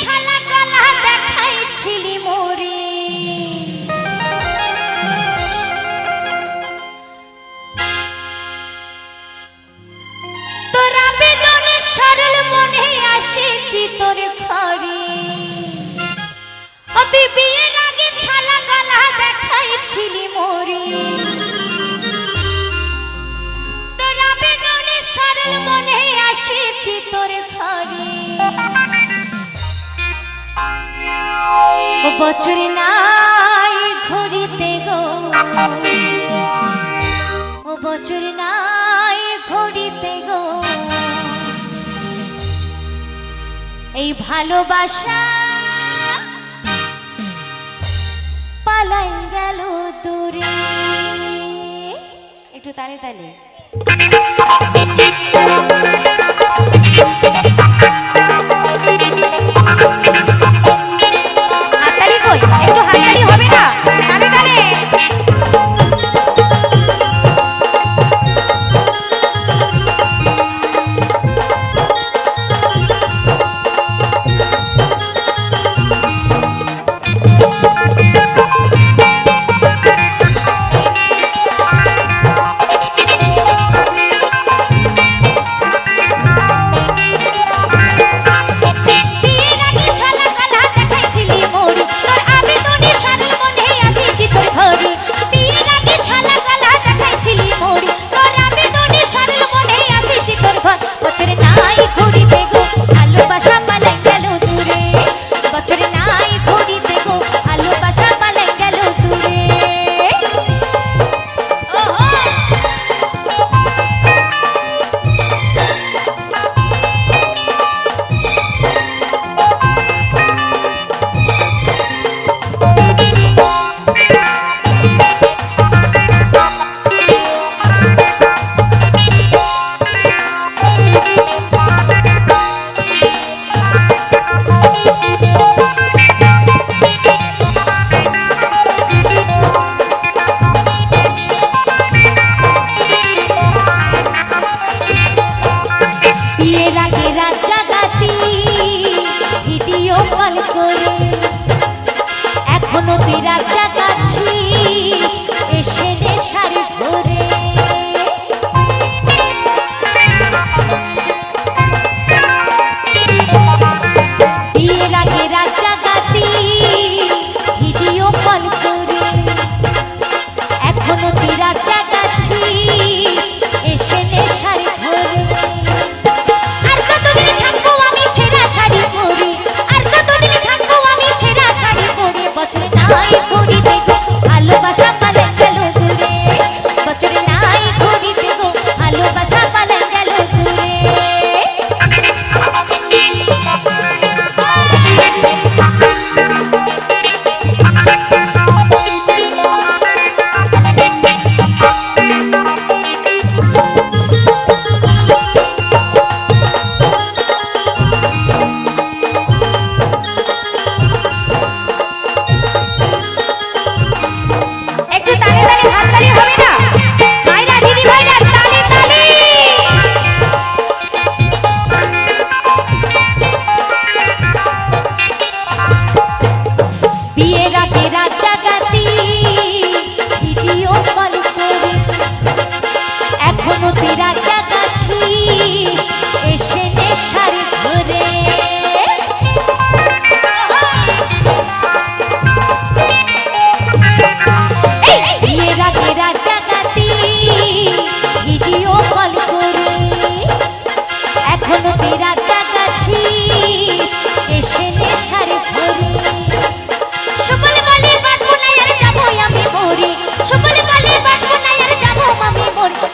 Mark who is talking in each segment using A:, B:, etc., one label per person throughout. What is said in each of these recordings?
A: শালা গলা দেখাইছিলি মোরে। তোর আবেদন সরল মনে আসেছি তোর ঘরে। অতি বিয়ের আগে ছালা গলা দেখাইছিলি মোরে। তোর আবেদন সরল মনে আসেছি তোর ঘরে। বছর নাই ঘড়িতে গো। ও বছর নাই ঘড়িতে গো। এই ভালোবাসা পালাই গেল দূরে। একটু তালে তালে।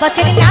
A: Go check.